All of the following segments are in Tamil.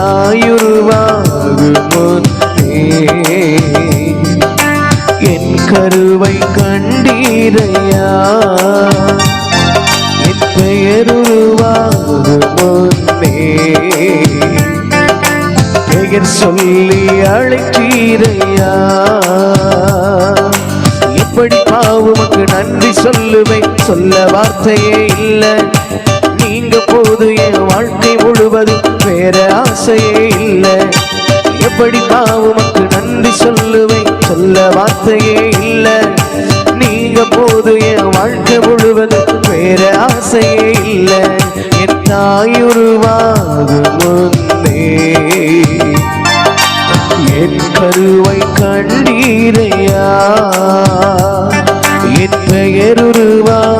தாயுருவாகும் என் கருவை கண்டீரையா? என் பெயர் உருவாகும் பெயர் சொல்லி அழைத்தீரையா இப்படி பாவுமக்கு நன்றி சொல்லுவேன்? சொல்ல வார்த்தையே இல்லை. நீங்க போது என் வாழ்க்கை முழுவதும் வேற ஆசையே இல்லை. எப்படி உமக்கு நன்றி சொல்லுவேன்? சொல்ல வார்த்தையே இல்லை. நீங்க போது என் வாழ்க்கை முழுவதும் வேற ஆசையே இல்லை. என் தாயுருவாகும் முன்னே. என் கருவை கண்டீரையா? என் பெயர் உருவா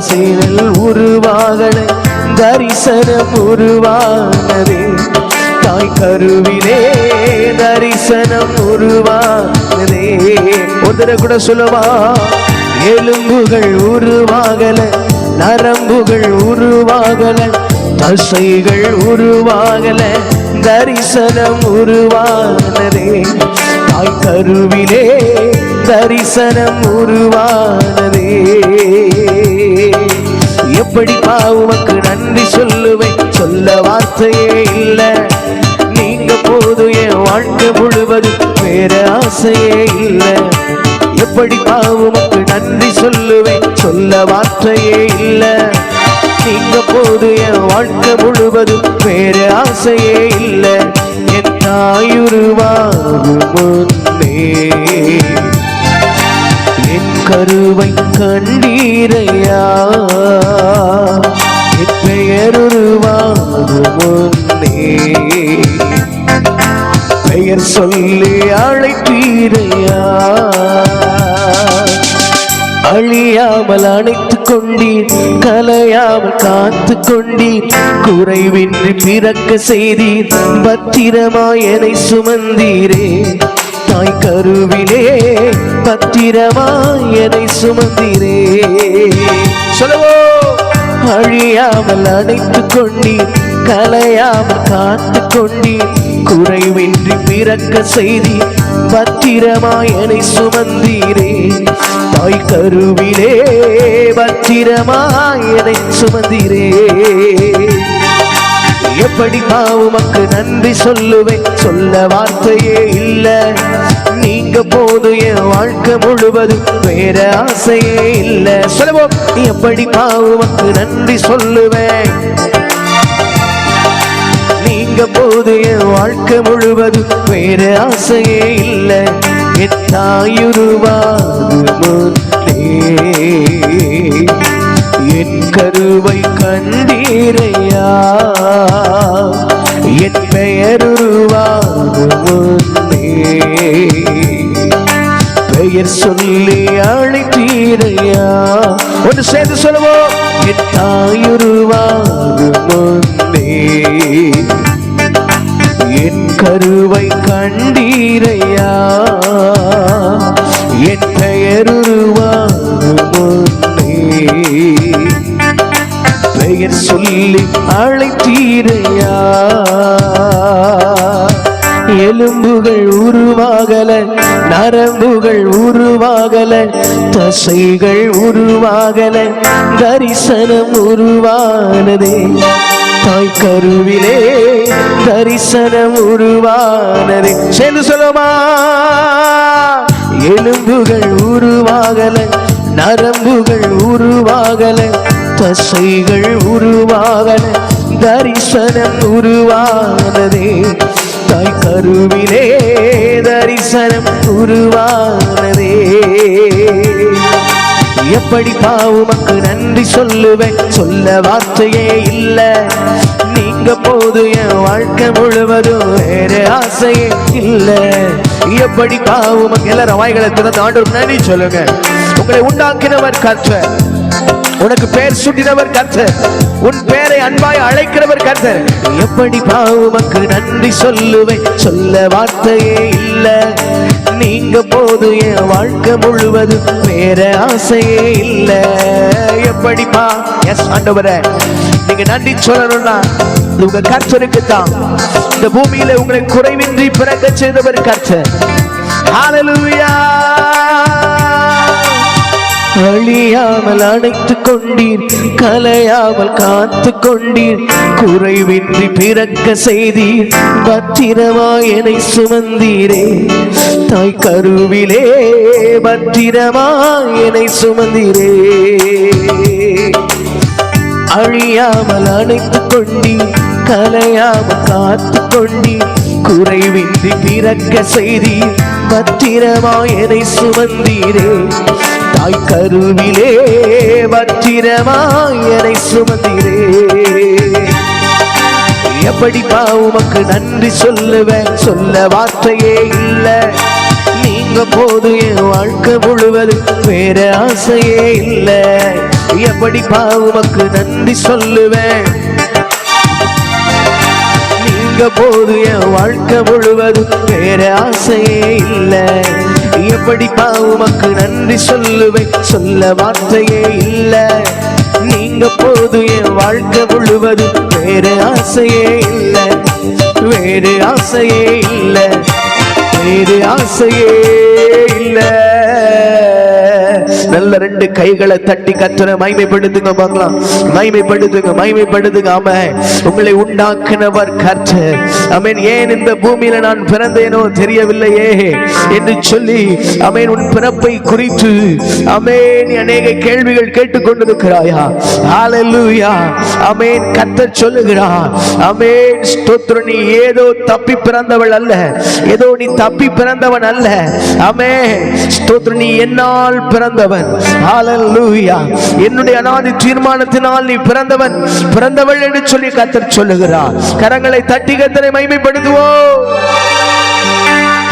ஆசைகள் உருவாகல தரிசனம் உருவானதே தாய் கருவிலே தரிசனம் உருவானதே ஒருத்தர கூட சொல்லவா? எலும்புகள் உருவாகல நரம்புகள் உருவாகல தசைகள் உருவாகல தரிசனம் உருவானதே தாய் கருவிலே தரிசனம் உருவானதே எப்படி பாவுமக்கு நன்றி சொல்லுவேன். சொல்ல வார்த்தையே இல்லை. நீங்க போது என் வாழ்க்கை முழுவதும் வேற ஆசையே இல்லை. எப்படி பாவுமக்கு நன்றி சொல்லுவேன்? சொல்ல வார்த்தையே இல்லை. நீங்க போது என் வாழ்க்கை முழுவதும் வேற ஆசையே இல்லை. என் தாயுருவாகும் முன்னே. என் கருவை கண்டீரையா என் பெயர் முன்னே. பெயர் சொல்லி அழைத்தீரையா அழியாமல் அணைத்து கொண்டீர் கலையாமல் காத்து கொண்டீர் குறைவின்றி பிறக்க செய்தீர் பத்திரமாய் என்னை சுமந்தீரே. தாய் கருவிலே பத்திரமாய் என்னை சுமந்தீரே. சொல்லவோ? அழியாமல் அணைத்துக் கொண்டீர் கலையாமல் காத்து கொண்டீர் குறைவின்றி பிறக்க செய்தி பத்திரமாய் என்னை சுமந்தீரே. தாய் கருவிலே பத்திரமாய் சுமந்தீரே. எப்படி பாவுமக்கு நன்றி சொல்லுவேன்? சொல்ல வார்த்தையே இல்ல. நீங்க போது என் வாழ்க்கை முழுவதும் வேற ஆசையே இல்ல. சொல்லுவோம் எப்படி பாவுமக்கு நன்றி சொல்லுவேன்? நீங்க போது என் வாழ்க்கை முழுவதும் வேற ஆசையே இல்ல. என் முன்னே என் கருவை கண்டீரையா? என் பெயர் உருவாகும் பெயர் சொல்லி அழைத்தீரையா ஒன்று சேர்ந்து சொல்லுவோம். என் தாயுருவாகும் என் கருவை கண்டீரையா? என் பெயர் உருவாகும் முன்னே? பெயர் சொல்லி அழைத்தீரையா? எலும்புகள் உருவாகல நரம்புகள் உருவாகல தசைகள் உருவாகல தரிசனம் உருவானதே. தாய் கருவிலே தரிசனம் உருவானதே. சேர்ந்து சொல்லுமா எலும்புகள் உருவாகல நரம்புகள் உருவாகல தசைகள் உருவாகன தரிசனம் உருவானதே. தாய் கருவிலே தரிசனம் உருவானதே. எப்படி பாவுமக்கு நன்றி சொல்லுவேன்? சொல்ல வார்த்தையே இல்ல. நீங்க போது என் வாழ்க்கை முழுவதும் வேற ஆசையே இல்ல. எப்படி பாவுமக்கு எல்லாரும் வாய்களை திறந்து ஆண்டு நன்றி சொல்லுங்க. உங்களை உண்டாக்கினவர் கற்ற உனக்கு பேர் சுட்டினவர் கர்த்தர். உன் பேரை அன்பாய் அழைக்கிறவர் கர்த்தர். எப்படி பாவமக்கு நன்றி சொல்லுவேன்? சொல்ல வார்த்தையே இல்ல. நீங்க போது என் வாழ்க்கை முழுவதும் வேற ஆசையே இல்ல. எப்படிப்பா? எஸ் ஆண்டவரே. நீங்க நன்றி சொல்லணும்னா உங்க கர்த்தருக்கு தான் இந்த பூமியில உங்களை குறைவின்றி பிறக்க செய்தவர் கர்த்தர். Hallelujah. அழியாமல் அணைத்து கொண்டீர் கலையாமல் காத்து கொண்டீர் குறைவின்றி பிறக்க செய்தீர் பத்திரமாயனை சுமந்தீரே. தாய் கருவிலே பத்திரமாயனை சுமந்தீரே. அழியாமல் அணைத்து கொண்டீர் கலையாமல் காத்து கொண்டீர் குறைவின்றி பிறக்க செய்தீர் பத்திரமாயனை சுமந்தீரே. தாய் கருவிலே பத்திரமாய் சுமந்திரே. எப்படிப்பா எப்படி உமக்கு நன்றி சொல்லுவேன் சொல்ல வார்த்தையே இல்லை. நீங்க போது என் வாழ்க்கை முழுவதும் வேற ஆசையே இல்ல. எப்படி உமக்கு நன்றி சொல்லுவேன் நீங்க போது என் வாழ்க்கை முழுவதும் வேற ஆசையே இல்லை. எப்படி உமக்கு நன்றி சொல்லுவேன். சொல்ல வார்த்தையே இல்ல. நீங்க போது என் வாழ்க்கை முழுவது வேற ஆசையே இல்ல. வேறு ஆசையே இல்ல. வேறு ஆசையே இல்லை. நல்ல ரெண்டு கைகளை தட்டி கத்துற மைமைப்படுத்துங்க பார்க்கலாம். மைமைப்படுத்துங்க மைமைப்படுத்துங்க ஆம. உங்களை உண்டாக்குனவர் கர்த்தர். அமேன் ஏன் இந்த பூமியில நான் பிறந்தேனோ தெரியவில்லையே என்று சொல்லி அமேன் உன் பிறப்பை குறித்து அமேன் நீ அநேக கேள்விகள் கேட்டுக்கொண்டிருக்கிறாயா? ஹalleluya அமேன் கர்த்தர் சொல்லுகிறார் அமேன் ஸ்தோத்திரம் நீ ஏதோ தப்பி பிறந்தவள் அல்ல. ஏதோ நீ தப்பி பிறந்தவன் அல்ல. அமே ஸ்தோத்திரம் நீ என்னால் பிறந்தவன். பிறந்தவன். என்னுடைய அனாதி தீர்மானத்தினால் நீ பிறந்தவன். பிறந்தவள் என்று சொல்லி கத்தர் சொல்லுகிறார். கரங்களை தட்டி கத்தரை மைமைப்படுத்துவோம்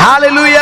ஹாலலூயா